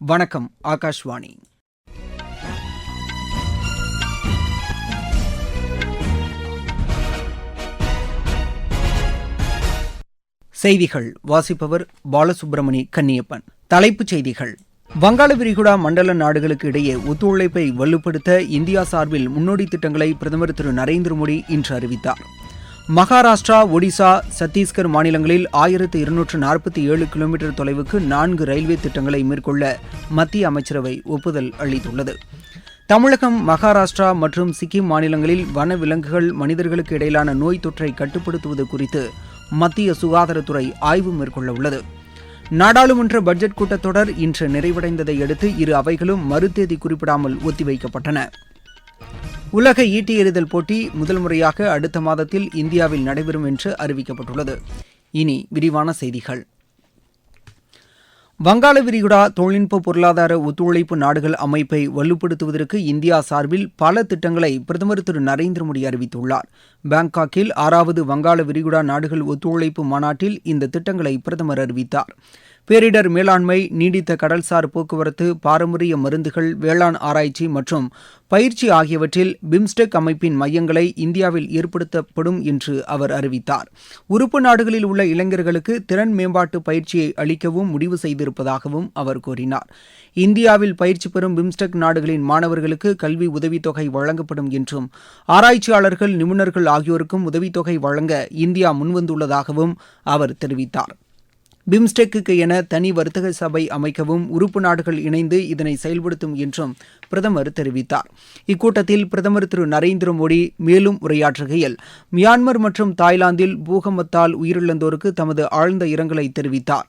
வணக்கம் ஆகாஷ்வாணி. செய்திகள் வாசிப்பவர் பாலசுப்பிரமணி கன்னியப்பன். தலைப்புச் செய்திகள். வங்காள விரிகுடா மண்டல நாடுகளுக்கு இடையே ஒத்துழைப்பை வலுப்படுத்த இந்தியா சார்பில் முன்னோடி திட்டங்களை பிரதமர் திரு நரேந்திர மோடி இன்று அறிவித்தார். மகாராஷ்டிரா ஒடிசா சத்தீஸ்கர் மாநிலங்களில் ஆயிரத்து இருநூற்று நாற்பத்தி ஏழு கிலோமீட்டர் தொலைவுக்கு நான்கு ரயில்வே திட்டங்களை மேற்கொள்ள மத்திய அமைச்சரவை ஒப்புதல் அளித்துள்ளது. தமிழகம் மகாராஷ்டிரா மற்றும் சிக்கிம் மாநிலங்களில் வன விலங்குகள் மனிதர்களுக்கு இடையிலான நோய் தொற்றை கட்டுப்படுத்துவது குறித்து மத்திய சுகாதாரத்துறை ஆய்வு மேற்கொள்ள உள்ளது. நாடாளுமன்ற பட்ஜெட் கூட்டத்தொடர் இன்று நிறைவடைந்ததை அடுத்து இரு அவைகளும் மறுதேதி குறிப்பிடாமல் ஒத்திவைக்கப்பட்டன. உலக ஈட்டி எறிதல் போட்டி முதல் முறையாக அடுத்த மாதத்தில் இந்தியாவில் நடைபெறும் என்று அறிவிக்கப்பட்டுள்ளது. இனி விரிவான செய்திகள். வங்காள விரிகுடா தொழில்நுட்ப பொருளாதார ஒத்துழைப்பு நாடுகள் அமைப்பை வலுப்படுத்துவதற்கு இந்தியா சார்பில் பல திட்டங்களை பிரதமர் திரு நரேந்திர மோடி அறிவித்துள்ளார். பாங்காக்கில் ஆறாவது வங்காள விரிகுடா நாடுகள் ஒத்துழைப்பு மாநாட்டில் இந்த திட்டங்களை பிரதமர் அறிவித்தார். பேரிடர் மேலாண்மை நீடித்த கடல்சார் போக்குவரத்து பாரம்பரிய மருந்துகள் வேளாண் ஆராய்ச்சி மற்றும் பயிற்சி ஆகியவற்றில் பிம்ஸ்டெக் அமைப்பின் மையங்களை இந்தியாவில் ஏற்படுத்தப்படும் என்று அவர் அறிவித்தார். உறுப்பு நாடுகளில் உள்ள இளைஞர்களுக்கு திறன் மேம்பாட்டு பயிற்சியை அளிக்கவும் முடிவு செய்திருப்பதாகவும் அவர் கூறினார். இந்தியாவில் பயிற்சி பெறும் பிம்ஸ்டெக் நாடுகளின் மாணவர்களுக்கு கல்வி உதவித்தொகை வழங்கப்படும் என்றும் ஆராய்ச்சியாளர்கள் நிபுணர்கள் ஆகியோருக்கும் உதவித்தொகை வழங்க இந்தியா முன்வந்துள்ளதாகவும் அவர் தெரிவித்தார். பிம்ஸ்டெக்கு என தனி வர்த்தக சபை அமைக்கவும் உறுப்பு நாடுகள் இணைந்து இதனை செயல்படுத்தும் என்றும் பிரதமர் தெரிவித்தார். இக்கூட்டத்தில் பிரதமர் திரு நரேந்திர மோடி மேலும் உரையாற்றுகையில் மியான்மர் மற்றும் தாய்லாந்தில் பூகம்பத்தால் உயிரிழந்தோருக்கு தமது ஆழ்ந்த இரங்கலை தெரிவித்தார்.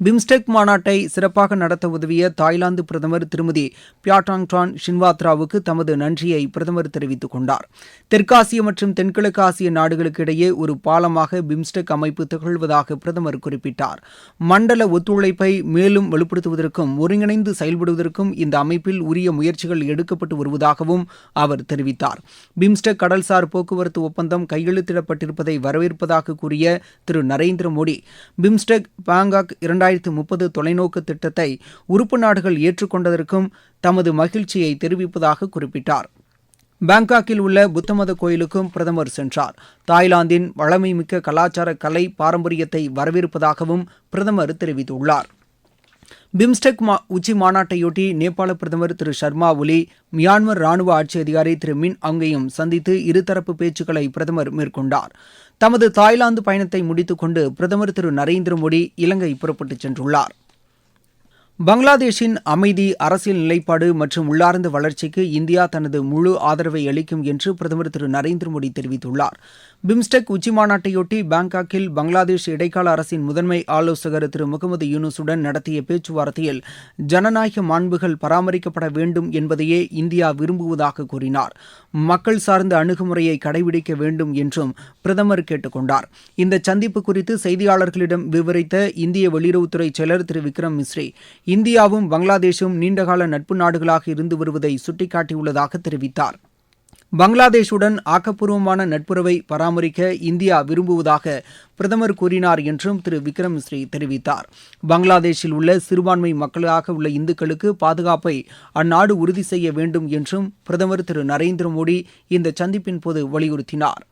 பிம்ஸ்டெக் மாநாட்டை சிறப்பாக நடத்த உதவிய தாய்லாந்து பிரதமர் திருமதி பியாட்டாங் டான் ஷின்வாத்ராவுக்கு தமது நன்றியை பிரதமர் தெரிவித்துக் கொண்டார். தெற்காசிய மற்றும் தென்கிழக்கு ஆசிய நாடுகளுக்கு இடையே ஒரு பாலமாக பிம்ஸ்டெக் அமைப்பு திகழ்வதாக பிரதமர் குறிப்பிட்டார். மண்டல ஒத்துழைப்பை மேலும் வலுப்படுத்துவதற்கும் ஒருங்கிணைந்து செயல்படுவதற்கும் இந்த அமைப்பில் உரிய முயற்சிகள் எடுக்கப்பட்டு வருவதாகவும் அவர் தெரிவித்தார். பிம்ஸ்டெக் கடல்சார் போக்குவரத்து ஒப்பந்தம் கையெழுத்திடப்பட்டிருப்பதை வரவேற்பதாக கூறிய திரு நரேந்திர மோடி பிம்ஸ்டெக் பாங்காக் இரண்டு இரண்டாயிரத்து முப்பது தொலைநோக்கு திட்டத்தை உறுப்பு நாடுகள் ஏற்றுக்கொண்டதற்கும் தமது மகிழ்ச்சியை தெரிவிப்பதாக குறிப்பிட்டார். பாங்காக்கில் உள்ள புத்தமத கோயிலுக்கும் பிரதமர் சென்றார். தாய்லாந்தின் வளமைமிக்க கலாச்சார கலை பாரம்பரியத்தை வரவேற்பதாகவும் பிரதமர் தெரிவித்துள்ளார். பிம்ஸ்டெக் மா உச்சி மாநாட்டையொட்டி நேபாள பிரதமர் திரு ஷர்மா ஒலி மியான்மர் ராணுவ ஆட்சி அதிகாரி திரு மின் அங்கையும் சந்தித்து இருதரப்பு பேச்சுக்களை பிரதமர் மேற்கொண்டார். தமது தாய்லாந்து பயணத்தை முடித்துக்கொண்டு பிரதமர் திரு நரேந்திர மோடி இலங்கை புறப்பட்டுச் சென்றுள்ளார். பங்களாதேஷின் அமைதி அரசியல் நிலைப்பாடு மற்றும் உள்ளார்ந்த வளர்ச்சிக்கு இந்தியா தனது முழு ஆதரவை அளிக்கும் என்று பிரதமர் திரு நரேந்திர மோடி தெரிவித்துள்ளார். பிம்ஸ்டெக் உச்சிமாநாட்டையொட்டி பாங்காக்கில் பங்களாதேஷ் இடைக்கால அரசின் முதன்மை ஆலோசகர் திரு முகமது யூனுசுடன் நடத்திய பேச்சுவார்த்தையில் ஜனநாயக மாண்புகள் பராமரிக்கப்பட வேண்டும் என்பதையே இந்தியா விரும்புவதாக கூறினார். மக்கள் சார்ந்த அணுகுமுறையை கடைபிடிக்க வேண்டும் என்றும் பிரதமர் கேட்டுக்கொண்டார் இந்த சந்திப்பு குறித்து செய்தியாளர்களிடம் விவரித்த இந்திய வெளியுறவுத்துறை செயலர் திரு விக்ரம் மிஸ்ரி இந்தியாவும் பங்களாதேஷும் நீண்டகால நட்பு நாடுகளாக இருந்து வருவதை சுட்டிக்காட்டியுள்ளதாக தெரிவித்தார். பங்களாதேஷுடன் ஆக்கப்பூர்வமான நட்புறவை பராமரிக்க இந்தியா விரும்புவதாக பிரதமர் கூறினார் என்றும் திரு. விக்ரம் மிஸ்ரி தெரிவித்தார். பங்களாதேஷில் உள்ள சிறுபான்மை மக்களாக உள்ள இந்துக்களுக்கு பாதுகாப்பை அந்நாடு உறுதி செய்ய வேண்டும் என்றும் பிரதமர் திரு. நரேந்திர மோடி இந்த சந்திப்பின் போது வலியுறுத்தினார்.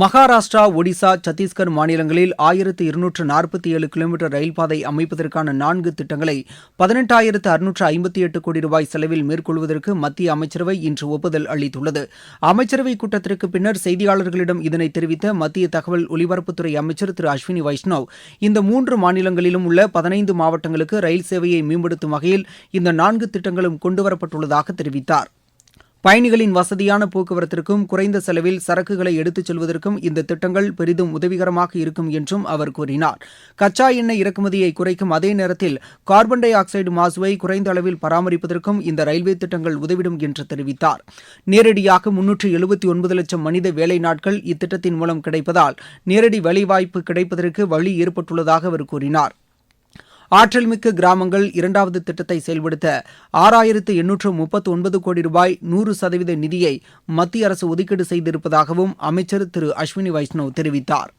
மகாராஷ்டிரா ஒடிசா சத்தீஸ்கர் மாநிலங்களில் ஆயிரத்து இருநூற்று நாற்பத்தி ஏழு கிலோமீட்டர் ரயில் பாதை அமைப்பதற்கான நான்கு திட்டங்களை பதினெட்டாயிரத்து அறுநூற்று ஐம்பத்தி எட்டு கோடி ரூபாய் செலவில் மேற்கொள்வதற்கு மத்திய அமைச்சரவை இன்று ஒப்புதல் அளித்துள்ளது. அமைச்சரவை கூட்டத்திற்கு பின்னர் செய்தியாளர்களிடம் இதனை தெரிவித்த மத்திய தகவல் ஒலிபரப்புத்துறை அமைச்சர் திரு அஸ்வினி வைஷ்ணவ் இந்த மூன்று மாநிலங்களிலும் உள்ள பதினைந்து மாவட்டங்களுக்கு ரயில் சேவையை மேம்படுத்தும் வகையில் இந்த நான்கு திட்டங்களும் கொண்டுவரப்பட்டுள்ளதாக தெரிவித்தார். பயணிகளின் வசதியான போக்குவரத்திற்கும் குறைந்த செலவில் சரக்குகளை எடுத்துச் செல்வதற்கும் இந்த திட்டங்கள் பெரிதும் உதவிகரமாக இருக்கும் என்றும் அவர் கூறினார். கச்சா எண்ணெய் இறக்குமதியை குறைக்கும் அதே நேரத்தில் கார்பன் டை ஆக்சைடு மாசுவை குறைந்த அளவில் பராமரிப்பதற்கும் இந்த ரயில்வே திட்டங்கள் உதவிடும் என்று தெரிவித்தார். நேரடியாக முன்னூற்று எழுபத்தி ஒன்பது லட்சம் மனித வேலை நாட்கள் இத்திட்டத்தின் மூலம் கிடைப்பதால் நேரடி வேலைவாய்ப்பு கிடைப்பதற்கு வழி ஏற்பட்டுள்ளதாக அவர் கூறினார். ஆற்றல்மிக்க கிராமங்கள் இரண்டாவது திட்டத்தை செயல்படுத்த ஆறாயிரத்து எண்ணூற்று முப்பத்து ஒன்பது கோடி ரூபாய் நூறு சதவீத நிதியை மத்திய அரசு ஒதுக்கீடு செய்திருப்பதாகவும் அமைச்சர் திரு அஸ்வினி வைஷ்ணவ் தெரிவித்தார்.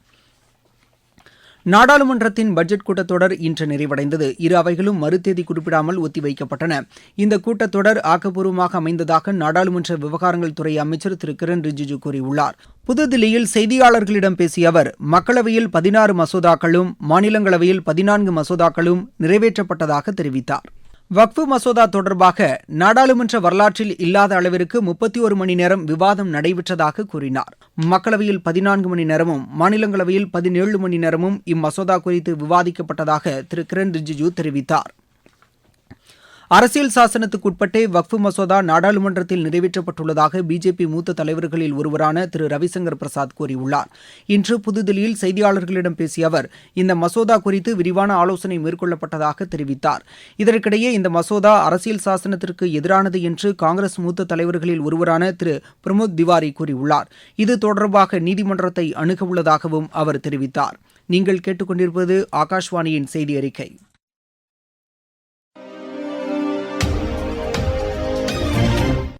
நாடாளுமன்றத்தின் பட்ஜெட் கூட்டத்தொடர் இன்று நிறைவடைந்தது. இரு அவைகளும் மறுதேதி குறிப்பிடாமல் ஒத்திவைக்கப்பட்டன. இந்த கூட்டத்தொடர் ஆக்கப்பூர்வமாக அமைந்ததாக நாடாளுமன்ற விவகாரங்கள் துறை அமைச்சர் திரு. கிரண் ரிஜிஜு கூறியுள்ளார். புதுதில்லியில் செய்தியாளர்களிடம் பேசிய அவர் மக்களவையில் பதினாறு மசோதாக்களும் மாநிலங்களவையில் பதினான்கு மசோதாக்களும் நிறைவேற்றப்பட்டதாக தெரிவித்தார். வக்ஃபு மசோதா தொடர்பாக நாடாளுமன்ற வரலாற்றில் இல்லாத அளவிற்கு முப்பத்தி ஒரு மணி நேரம் விவாதம் நடைபெற்றதாக கூறினார். மக்களவையில் பதினான்கு மணி நேரமும் மாநிலங்களவையில் பதினேழு மணி நேரமும் இம்மசோதா குறித்து விவாதிக்கப்பட்டதாக திரு. கிரண் ரிஜிஜு தெரிவித்தார். அரசியல் சாசனத்துக்குட்பட்டே வக்ஃபு மசோதா நாடாளுமன்றத்தில் நிறைவேற்றப்பட்டுள்ளதாக பிஜேபி மூத்த தலைவர்களில் ஒருவரான திரு. ரவிசங்கர் பிரசாத் கூறியுள்ளார். இன்று புதுதில்லியில் செய்தியாளர்களிடம் பேசிய அவர் இந்த மசோதா குறித்து விரிவான ஆலோசனை மேற்கொள்ளப்பட்டதாக தெரிவித்தார். இதற்கிடையே இந்த மசோதா அரசியல் சாசனத்திற்கு எதிரானது என்று காங்கிரஸ் மூத்த தலைவர்களில் ஒருவரான திரு. பிரமோத் திவாரி கூறியுள்ளார். இது தொடர்பாக நீதிமன்றத்தை அணுக உள்ளதாகவும் அவர் தெரிவித்தார். நீங்கள் கேட்டுக்கொண்டிருப்பது ஆகாஷ்வாணியின் செய்தி அறிக்கை.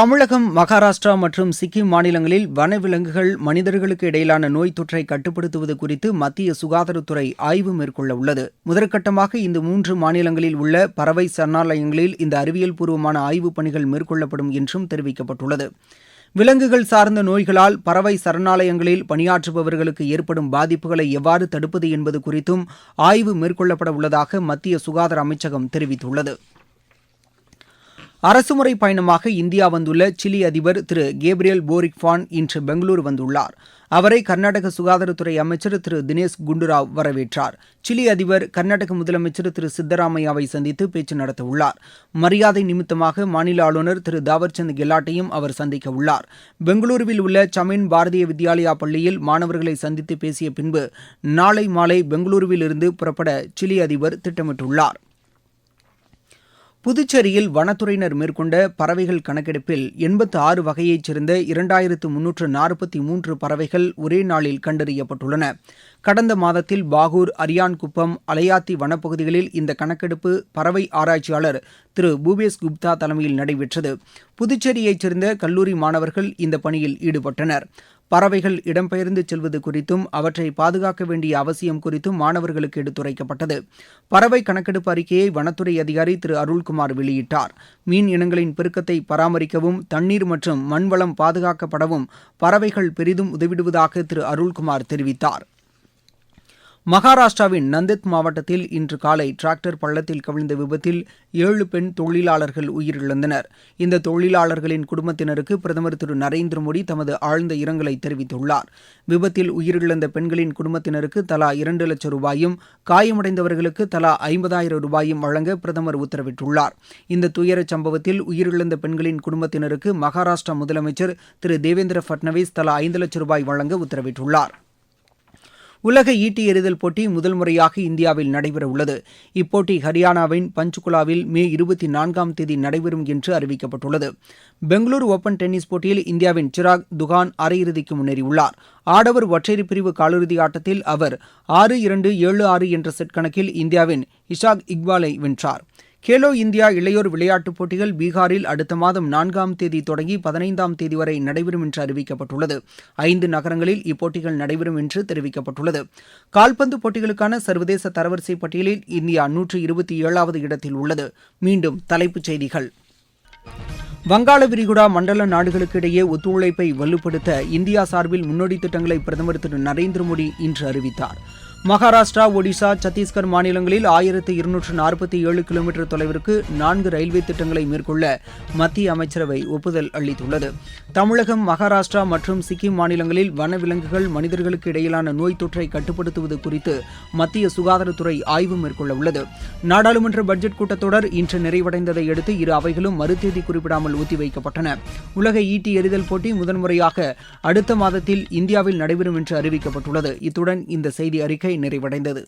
தமிழகம் மகாராஷ்டிரா மற்றும் சிக்கிம் மாநிலங்களில் வனவிலங்குகள் மனிதர்களுக்கு இடையிலான நோய் தொற்றை கட்டுப்படுத்துவது குறித்து மத்திய சுகாதாரத்துறை ஆய்வு மேற்கொள்ள உள்ளது. முதற்கட்டமாக இந்த மூன்று மாநிலங்களில் உள்ள பறவை சரணாலயங்களில் இந்த அறிவியல் பூர்வமான ஆய்வுப் பணிகள் மேற்கொள்ளப்படும் என்றும் தெரிவிக்கப்பட்டுள்ளது. விலங்குகள் சார்ந்த நோய்களால் பறவை சரணாலயங்களில் பணியாற்றுபவர்களுக்கு ஏற்படும் பாதிப்புகளை எவ்வாறு தடுப்பது என்பது குறித்தும் ஆய்வு மேற்கொள்ளப்பட உள்ளதாக மத்திய சுகாதார அமைச்சகம் தெரிவித்துள்ளது. அரசுமுறை பயணமாக இந்தியா வந்துள்ள சிலி அதிபர் திரு கேப்ரியல் போரிக் ஃபான் இன்று பெங்களூரு வந்துள்ளார். அவரை கர்நாடக சுகாதாரத்துறை அமைச்சர் திரு தினேஷ் குண்டுராவ் வரவேற்றார். சிலி அதிபர் கர்நாடக முதலமைச்சர் திரு சித்தராமையாவை சந்தித்து பேச்சு நடத்தவுள்ளார். மரியாதை நிமித்தமாக மாநில ஆளுநர் திரு தாவர்சந்த் கெலாட்டையும் அவர் சந்திக்க உள்ளார். பெங்களூருவில் உள்ள சமீன் பாரதிய வித்யாலயா பள்ளியில் மாணவர்களை சந்தித்து பேசிய பின்பு நாளை மாலை பெங்களூருவில் இருந்து புறப்பட சிலி அதிபர் திட்டமிட்டுள்ளார். புதுச்சேரியில் வனத்துறையினர் மேற்கொண்ட பறவைகள் கணக்கெடுப்பில் எண்பத்து ஆறு வகையைச் சேர்ந்த இரண்டாயிரத்து முன்னூற்று நாற்பத்தி மூன்று பறவைகள் ஒரே நாளில் கண்டறியப்பட்டுள்ளன. கடந்த மாதத்தில் பாகூர் அரியான்குப்பம் அலையாத்தி வனப்பகுதிகளில் இந்த கணக்கெடுப்பு பறவை ஆராய்ச்சியாளர் திரு பூபேஷ் குப்தா தலைமையில் நடைபெற்றது. புதுச்சேரியைச் சேர்ந்த கல்லூரி மாணவர்கள் இந்த பணியில் ஈடுபட்டனர். பறவைகள் இடம்பெயர்ந்து செல்வது குறித்தும் அவற்றை பாதுகாக்க வேண்டிய அவசியம் குறித்தும் மாணவர்களுக்கு எடுத்துரைக்கப்பட்டது. பறவை கணக்கெடுப்பு அறிக்கையை வனத்துறை அதிகாரி திரு. அருள்குமார் வெளியிட்டார். மீன் இனங்களின் பெருக்கத்தை பராமரிக்கவும் தண்ணீர் மற்றும் மண்வளம் பாதுகாக்கப்படவும் பறவைகள் பெரிதும் உதவிடுவதாக திரு. அருள்குமார் தெரிவித்தார். மகாராஷ்டிராவின் நந்தத் மாவட்டத்தில் இன்று காலை டிராக்டர் பள்ளத்தில் கவிழ்ந்த விபத்தில் ஏழு பெண் தொழிலாளர்கள் உயிரிழந்தனர். இந்த தொழிலாளர்களின் குடும்பத்தினருக்கு பிரதமர் திரு நரேந்திர மோடி தமது ஆழ்ந்த இரங்கலை தெரிவித்துள்ளார். விபத்தில் உயிரிழந்த பெண்களின் குடும்பத்தினருக்கு தலா இரண்டு லட்சம் ரூபாயும் காயமடைந்தவர்களுக்கு தலா ஐம்பதாயிரம் ரூபாயும் வழங்க பிரதமர் உத்தரவிட்டுள்ளார். இந்த துயரச் சம்பவத்தில் உயிரிழந்த பெண்களின் குடும்பத்தினருக்கு மகாராஷ்டிரா முதலமைச்சர் திரு தேவேந்திர பட்னவிஸ் தலா ஐந்து லட்சம் ரூபாய் வழங்க உத்தரவிட்டுள்ளார். உலக ஈட்டி எறிதல் போட்டி முதல் முறையாக இந்தியாவில் நடைபெறவுள்ளது. இப்போட்டி ஹரியானாவின் பஞ்ச்குலாவில் மே இருபத்தி நான்காம் தேதி நடைபெறும் என்று அறிவிக்கப்பட்டுள்ளது. பெங்களூரு ஓபன் டென்னிஸ் போட்டியில் இந்தியாவின் சிராக் துகான் அரையிறுதிக்கு முன்னேறியுள்ளார். ஆடவர் ஒற்றையர் பிரிவு காலிறுதி ஆட்டத்தில் அவர் ஆறு இரண்டு ஏழு ஆறு என்ற செட் கணக்கில் இந்தியாவின் இஷாக் இக்பாலை வென்றார். கேலோ இந்தியா இளையோர் விளையாட்டுப் போட்டிகள் பீகாரில் அடுத்த மாதம் நான்காம் தேதி தொடங்கி பதினைந்தாம் தேதி வரை நடைபெறும் என்று அறிவிக்கப்பட்டுள்ளது. ஐந்து நகரங்களில் இப்போட்டிகள் நடைபெறும் என்று தெரிவிக்கப்பட்டுள்ளது. கால்பந்து போட்டிகளுக்கான சர்வதேச தரவரிசை பட்டியலில் இந்தியா நூற்று இருபத்தி ஏழாவது இடத்தில் உள்ளது. மீண்டும் தலைப்புச் செய்திகள். வங்காள விரிகுடா மண்டல நாடுகளுக்கு இடையே ஒத்துழைப்பை வலுப்படுத்த இந்தியா சார்பில் முன்னோடி திட்டங்களை பிரதமர் திரு நரேந்திர மோடி இன்று அறிவித்தார். மகாராஷ்டிரா ஒடிசா சத்தீஸ்கர் மாநிலங்களில் ஆயிரத்து இருநூற்று நாற்பத்தி ஏழு கிலோமீட்டர் தொலைவிற்கு நான்கு ரயில்வே திட்டங்களை மேற்கொள்ள மத்திய அமைச்சரவை ஒப்புதல் அளித்துள்ளது. தமிழகம் மகாராஷ்டிரா மற்றும் சிக்கிம் மாநிலங்களில் வனவிலங்குகள் மனிதர்களுக்கு இடையிலான நோய் தொற்றை கட்டுப்படுத்துவது குறித்து மத்திய சுகாதாரத்துறை ஆய்வு மேற்கொள்ள உள்ளது. நாடாளுமன்ற பட்ஜெட் கூட்டத்தொடர் இன்று நிறைவடைந்ததை அடுத்து இரு அவைகளும் மறுதேதி குறிப்பிடாமல் ஒத்திவைக்கப்பட்டன. உலக ஈட்டி எறிதல் போட்டி முதன்முறையாக அடுத்த மாதத்தில் இந்தியாவில் நடைபெறும் என்று அறிவிக்கப்பட்டுள்ளது. இத்துடன் இந்த செய்தி அறிக்கை வாழ்க்கை நிறைவடைந்தது.